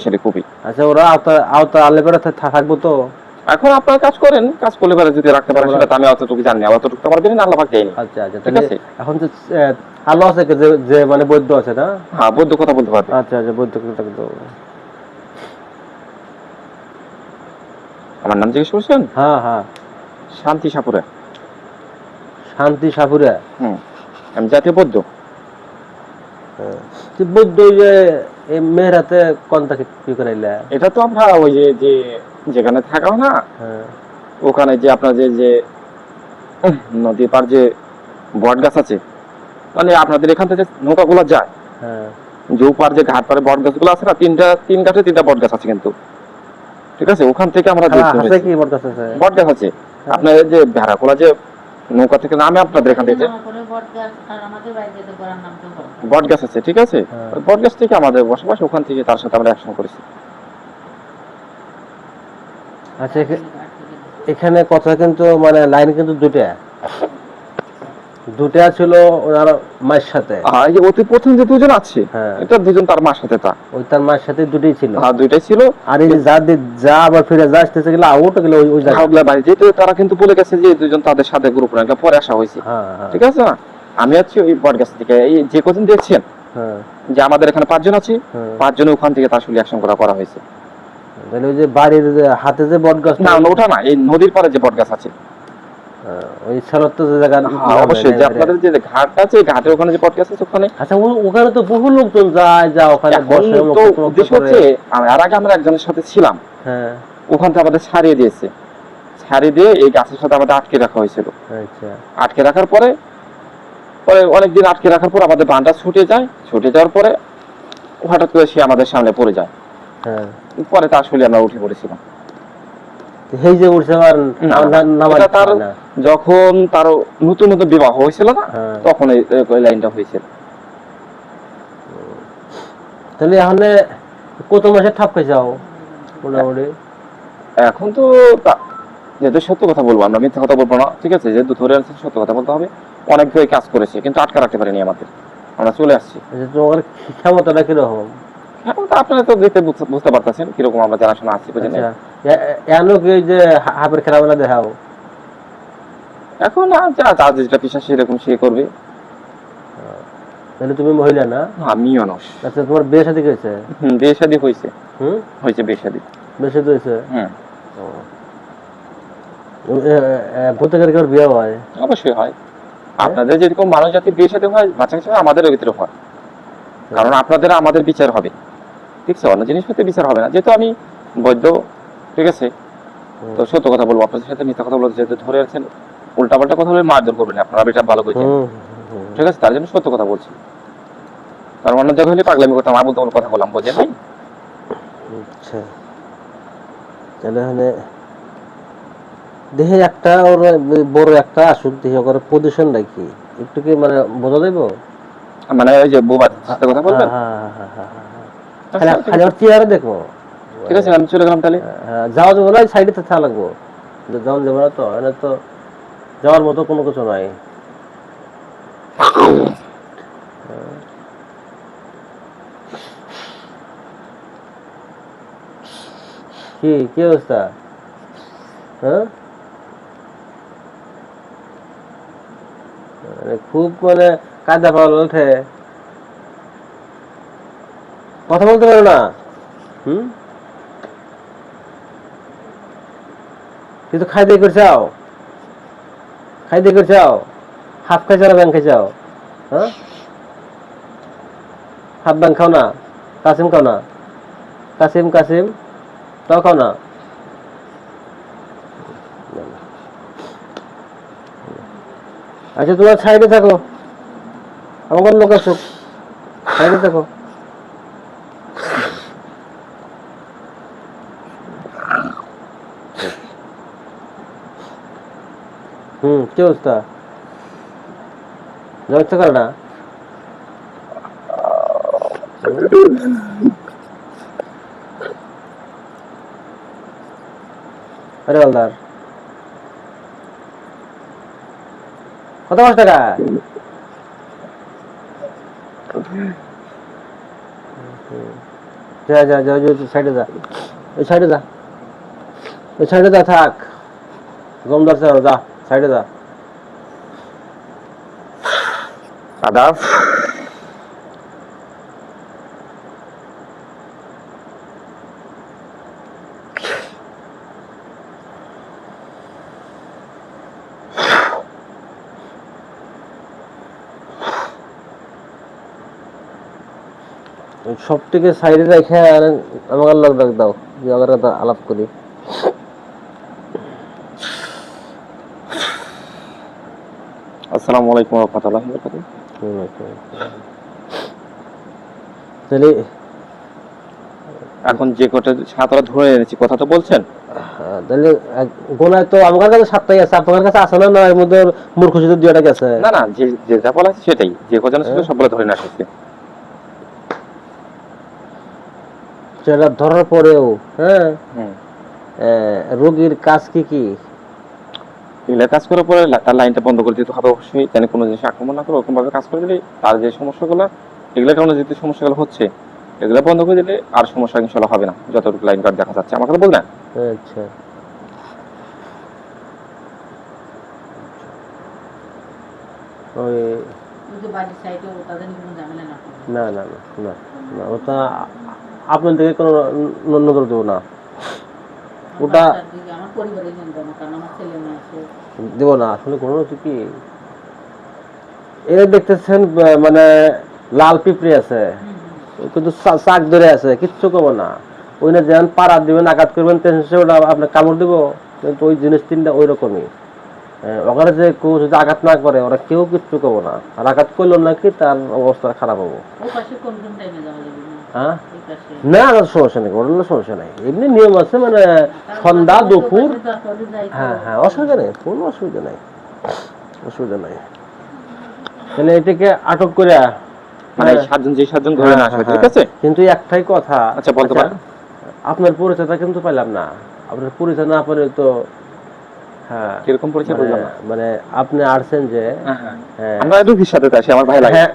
শক্তিশালী খুবই। আচ্ছা ওরা আওতা আওতা আলে করে থাকব তো? এখন আপনারা কাজ করেন কাজ করলে পরে যদি রাখতে পারেন সেটা আমি অতটুকু জানি অতটুকু তো আমার জানি না আল্লাহ পাক দেয়নি। আচ্ছা আচ্ছা ঠিক আছে। এখন তো আহ, আলো আছে যে যে মানে বৈদ্য আছে না? হ্যাঁ বৌদ্ধ কথা বলতে পারবে। আচ্ছা আচ্ছা বৈদ্য কিন্তু কিন্তু আমার নাম জিজ্ঞেস করছেন? হ্যাঁ হ্যাঁ। শান্তি সাপুরে। শান্তি সাপুরা? হুম আমি জাতীয় বৌদ্ধ তুই বৈদ্য যে এই মেয়ের হাতে কোনটা কি করাইলা এটা তো আমরা ওই যে যে যেখানে থাকাও না হ্যাঁ। ওখানে যে আপনার যে যে নদীর পার যে বট গাছ আছে মানে আপনাদের এখান থেকে নৌকাগুলো যায়। হ্যাঁ। যে যে ঘাট পারে বট গাছগুলো আছে না তিনটা তিন ঘাটে তিনটা বট গাছ আছে কিন্তু। ঠিক আছে? ওখান থেকে আমরা বট গাছ আছে? বট গাছ আছে। আপনার যে ভেড়াকোলা যে নৌকা থেকে নামে আপনাদের এখান থেকে? বটগাছ বটগাছ। বট গাছ আছে ঠিক আছে? বটগাছ বট গাছ থেকে আমাদের বসবাস ওখান থেকে তার সাথে আমরা অ্যাকশন করেছি। আচ্ছা এখানে কথা কিন্তু মানে লাইন কিন্তু দুটা দুটা ছিল ওনার মায়ের সাথে। এই যে অতি প্রথম যে দুজন আছে হ্যাঁ। এটা দুজন তার মার সাথে তা? ওই তার মায়ের সাথে দুটোই ছিল। হ্যাঁ দুইটাই ছিল? আর এই যে যা যা আবার ফিরে যা আসতেছে গেলে আউট গেলে ওই ওই বাড়ি যেহেতু তারা কিন্তু বলে গেছে যে দুজন তাদের সাথে গ্রুপ না পরে আসা হয়েছে। হ্যাঁ হ্যাঁ। ঠিক আছে না? আমি আছি ওই বট গাছ থেকে। এই যে কদিন দেখছেন হ্যাঁ। যে আমাদের এখানে পাঁচজন আছে হ্যাঁ। পাঁচজন ওখান থেকে তার আসলে অ্যাকশন করা করা হয়েছে। তাহলে ওই যে বাড়ির হাতে যে বট গাছ না ওটা না এই নদীর পাড়ে যে বট গাছ আছে। ওই সারত্ব যে জায়গা হ্যাঁ, অবশ্যই যে আপনাদের যে ঘাট আছে ঘাটের ওখানে যে গাছ আছে ওখানে আচ্ছা ওখানে তো বহু লোকজন যায় যা ওখানে বসে তো উদ্দেশ্য হচ্ছে আর আগে আমরা একজনের সাথে ছিলাম। হ্যাঁ। ওখান থেকে আমাদের ছাড়িয়ে দিয়েছে। ছাড়িয়ে দিয়ে এই গাছের সাথে আমাদের আটকে রাখা হয়েছিল। আচ্ছা। আটকে রাখার পরে পরে অনেকদিন আটকে রাখার পর আমাদের বানটা ছুটে যায়। ছুটে যাওয়ার পরে হঠাৎ করে সে আমাদের সামনে পড়ে যায়। হ্যাঁ। পরে তার আসলে আমরা উঠে পড়েছিলাম। যে উঠছে আমার তার যখন তার নতুন নতুন বিবাহ হয়েছিল না হ্যাঁ। তখন এই লাইনটা হয়েছিল। তাহলে এখানে কত মাসে ঠাপ মোটামুটি। এখন তো যেহেতু সত্য কথা বলব আমরা মিথ্যা কথা বলব না ঠিক আছে? যেহেতু ধরে আনছি সত্য কথা বলতে হবে অনেক কাজ করেছে কিন্তু আটকা রাখতে পারিনি আমাদের। আমরা চলে আসছি। আচ্ছা তোমার ক্ষমতাটা কীরকম? এখন তো আপনারা তো দেখতে বুঝতে- পারতেছেন কীরকম আমরা জানাশোনা আছি বুঝলেন? আচ্ছা। কি যে হাফের দেখাও? এখন যা যা যেটা সেরকম সে করবে। তাহলে তুমি মহিলা না? আমি মানুষ আচ্ছা তোমার বিয়ে সাথে হয়েছে? হুম বিয়ে শাদী হয়েছে। হুম? হয়েছে বিয়ে শাদী। বিয়ে সাথে হয়েছে? হুম। কেউ বিয়ে হয়? অবশ্যই হয়। আপনাদের যেরকম মানব জাতির বিয়ে সাথে হয় বাচ্চা আমাদেরও ভিতরে হয়। কারণ আপনাদের আমাদের বিচার হবে। আছে অন্য জিনিসপত্রের বিচার হবে না। যেহেতু আমি বৈধ ঠিক আছে? তো সত্য কথা বলব আপনাদের সাথে মিথ্যা কথা বলতে যেহেতু ধরে আছেন উল্টাপাল্টা কথা বলে মারধর করবেন আপনারা এটা ভালো হুম, ঠিক আছে তার জন্য সত্য কথা বলছি। কারণ অন্য জায়গায় হলে পাগলামি করতাম আমার বলতে কথা বললাম বোঝেন নাই? আচ্ছা। তাহলে দেহে একটা ওর বড় একটা আসুক দেহে ওর পজিশন নাকি একটু কি মানে বোঝা দেবো মানে ওই যে সাথে কথা বলবেন? হ্যাঁ, হ্যাঁ, হ্যাঁ, হ্যাঁ, হ্যাঁ। খালি খালি ওর চেয়ারে দেখো। ঠিক আছে আমি চলে গেলাম তাহলে। যাওয়া যাবে না সাইডে থাকা লাগবো। যাওয়া যাবে না তো এনে তো যাওয়ার মতো কোনো কিছু নাই। কি কি অবস্থা? হ্যাঁ? মানে খুব মানে কায়দা পাওয়া ওঠে কথা বলতে পারো না। হুম? কিন্তু খাই দিয়ে করে চাও। খাই দিয়ে করে চাও। হাফ খাই চাও ব্যাংক খাই চাও? হ্যাঁ? হাফ ব্যাংক খাও না। কাসিম খাও না। কাসিম কাসিম, তাও খাও না। আচ্ছা তোমার সাইডে থাকো। আমার লোক আসুক সাইডে থাকো। হুম, কি অবস্থা? ইচ্ছা করে না? আরে বলদার কত পাঁচ টাকা? যা যা যা সাইডে যা। ওই সাইডে যা। ওই সাইডে যা, থাক। গম ধরছে, যা। সাইডে যা। আদাব। সব থেকে সাইডে রেখে আমাকে লোক ডাক দাও যে আমার আলাপ করি। আসসালামু আলাইকুম রাহমাতুল্লাহি তাহলে এখন যে কটা সাতটা ধরে এনেছি কথা তো বলছেন? তাহলে এক- গোনায় তো আমার কাছে সাতটাই আছে আপনার কাছে আছে না না এর মধ্যে মূর্খ শুধু দুইটা গেছে? না না যে যে যা বলা আছে সেটাই যে কজন ছিল সবগুলো ধরে না এসেছি সেটা ধরার পরেও হ্যাঁ রোগীর কাজ কি কি? এগুলো কাজ করার পরে তার লাইনটা বন্ধ করে দিতে হবে অবশ্যই যেন কোনো জিনিস আক্রমণ না করে ওরকম ভাবে কাজ করে দিলে তার যে সমস্যাগুলো এগুলোর কারণে সমস্যাগুলো হচ্ছে এগুলো বন্ধ করে দিলে আর সমস্যা ইনশাল্লাহ হবে না যতটুকু লাইন কার্ড দেখা যাচ্ছে। আমার কথা বলবেন আচ্ছা। ওই ওই যে বাড়ির সাইডে তাদের নিয়ে কোনো ঝামেলা না না না না না না ওটা আপনার থেকে কোনো নজর দেবো না। ওটা- দিকে আমার পরিবারের জন্য দেবো, কারণ আমার ছেলে মেয়ে আছে। দেবো না আসলে কোনো হচ্ছে কি? এরা দেখতেছেন মানে লাল পিঁপড়ে আছে। কিন্তু চাক ধরে আছে কিচ্ছু করব না। ওই না যেন পাড়া দিবেন আঘাত করবেন ওটা আপনার কামড় দিব কিন্তু ওই জিনিস তিনটা ওই রকমই ওখানে যে কেউ যদি আঘাত না করে ওরা কেউ কিচ্ছু করব না। আর আঘাত করল নাকি তার অবস্থা খারাপ হব। হ্যাঁ? না সমস্যা নেই সমস্যা নেই। এমনি নিয়ম আছে মানে সন্ধ্যা দুপুর। হ্যাঁ হ্যাঁ অসুবিধা নেই কোনো অসুবিধা নেই অসুবিধা নেই। তাহলে এটাকে আটক করে মানে হ্যাঁ। সাতজন যে সাতজন ধরে না আসবে ঠিক হ্যাঁ, আছে কিন্তু একটাই কথা। আচ্ছা, বলতে পারেন। আপনার পরিচয়টা কিন্তু পেলাম না। আপনার পরিচয় না পেলে তো হ্যাঁ। কীরকম পরিচয় মানে- না মানে আপনি আসছেন যে হ্যাঁ আমরা রুগীর সাথে আসি আমার ভাই লাগে। হ্যাঁ,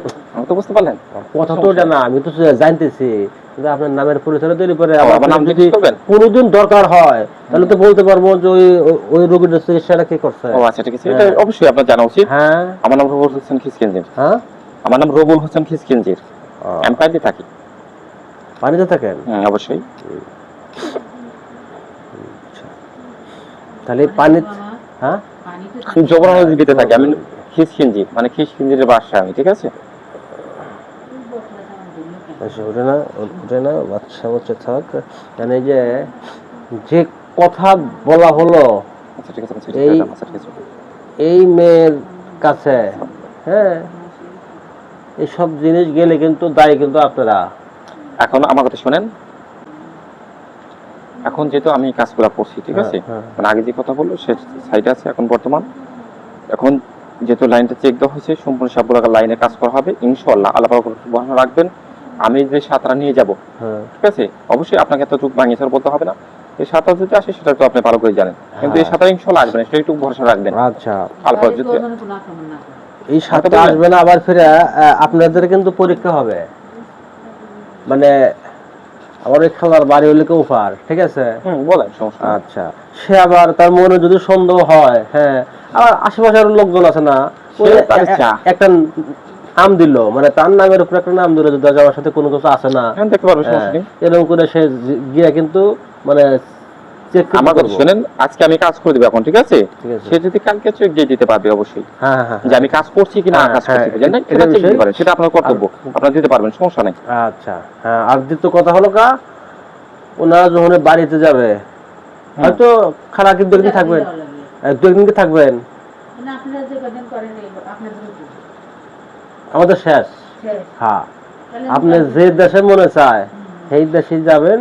তো বুঝতে পারলেন। কথা তো ওটা না আমি তো জানতেছি। কিন্তু আপনার নামের পরিচয় তৈরি করে আমার নাম যদি কোনোদিন দরকার হয় তাহলে তো বলতে পারব যে ওই ওই রোগীর চিকিৎসাটা কি করছে। ও আচ্ছা ঠিক আছে। এটা অবশ্যই আপনার জানা উচিত। হ্যাঁ। আমার নাম রবুল হোসেন খিসকিনজির হ্যাঁ? আমার নাম রবুল হোসেন খিসকিনজির আমি থাকি। পানিতে থাকেন? হুম, অবশ্যই। তাহলে পানি হ্যাঁ? পানিতে নদীতে থাকি। আমি খিসকিনজি মানে খিসকিনজির বাসা আমি ঠিক আছে? আচ্ছা ওটা না ওটা না বাচ্চা বাচ্চা থাক মানে যে যে কথা বলা হলো আচ্ছা এই- আচ্ছা এই মেয়ের কাছে হ্যাঁ এইসব জিনিস গেলে কিন্তু দায়ী কিন্তু আপনারা। এখন আমার কথা শোনেন। এখন যেহেতু আমি কাজগুলো করছি ঠিক আছে হ্যাঁ, হ্যাঁ। মানে আগে যে কথা বলল সে সাইডে আছে এখন বর্তমান। এখন যেহেতু লাইনটা চেক দেওয়া হয়েছে সম্পূর্ণ সবগুলো লাইনে কাজ করা হবে। ইনশাল্লাহ আল্লাহ রাখবেন। আমি যে সাঁতরা নিয়ে যাব হ্যাঁ। ঠিক আছে? অবশ্যই আপনাকে এত চুপ ভাঙিয়ে স্যার বলতে হবে না। এই সাঁতার যদি আসে সেটা তো আপনি ভালো করে জানেন। কিন্তু এই হ্যাঁ। সাঁতার ইনশাল্লাহ আসবেন সেটা একটু ভরসা রাখবেন। আচ্ছা। তারপর যদি না। এই বললেন? আসবে না আবার ফিরে আপনাদের কিন্তু পরীক্ষা হবে। মানে আমার ওই খেলার বাড়ি হলে কেউ পার ঠিক আছে? বলেন সমস্যা আচ্ছা। সে আবার তার মনে যদি সন্দেহ হয় হ্যাঁ আবার আশেপাশের লোকজন আছে না একটা নাম দিল মানে তার নামের উপর একটা নাম দিল যদি আমার সাথে কোনো কিছু আছে না। দেখতে পারবে সমস্যা নেই। হ্যাঁ, এরকম করে সে গিয়ে কিন্তু মানে আমার কথা শুনেন আজকে আমি কাজ করে দেবো এখন ঠিক আছে? সে যদি কালকে চেক দিয়ে দিতে পারবে অবশ্যই। হ্যাঁ হ্যাঁ যে আমি কাজ করছি কিনা হ্যাঁ, কাজ করছি হ্যাঁ, এটা সেটা চেক দিতে পারেন সেটা আপনার কর্তব্য। আপনারা দিতে পারবেন সমস্যা নেই। আচ্ছা হ্যাঁ আর দ্বিতীয় কথা হলো কা ওনারা যখন বাড়িতে যাবে হয়তো খারাপ কিন্তু থাকবেন? দু একদিন থাকবেন মানে আপনারা যে কদিন করেন এই আপনাদের উপর। আমাদের শেষ। হ্যাঁ। আপনি যে দেশে মনে চায় সেই দেশে যাবেন।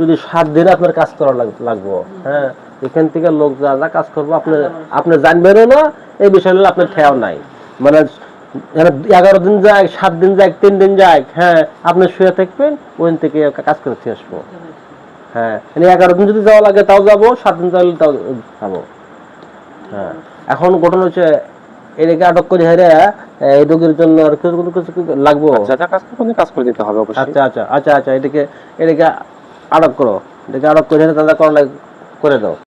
যদি সাত দিন আপনার কাজ করা লাগবো হ্যাঁ? এখান থেকে লোক যা যা কাজ করব আপনি আপনি জানবেনও না এই বিষয়ে আপনার খেয়াল নাই। মানে এগারো দিন যাক সাত দিন যাক তিন দিন যাক হ্যাঁ? আপনি শুয়ে থাকবেন ওখান থেকে কাজ করে দিয়ে আসব। হ্যাঁ? মানে এগারো দিন যদি যাওয়া লাগে তাও যাব সাত দিন যাওয়া তাও যাব। হ্যাঁ। এখন ঘটনা হচ্ছে এটাকে আটক করে হেরে এই রোগীর জন্য আর কিছু কোনো কিছু লাগবো? যা যা কাজ করে দিতে হবে আচ্ছা আচ্ছা আচ্ছা আচ্ছা এটাকে এটাকে আটক করো। এটাকে আটক করে তাদের করলে করে দাও।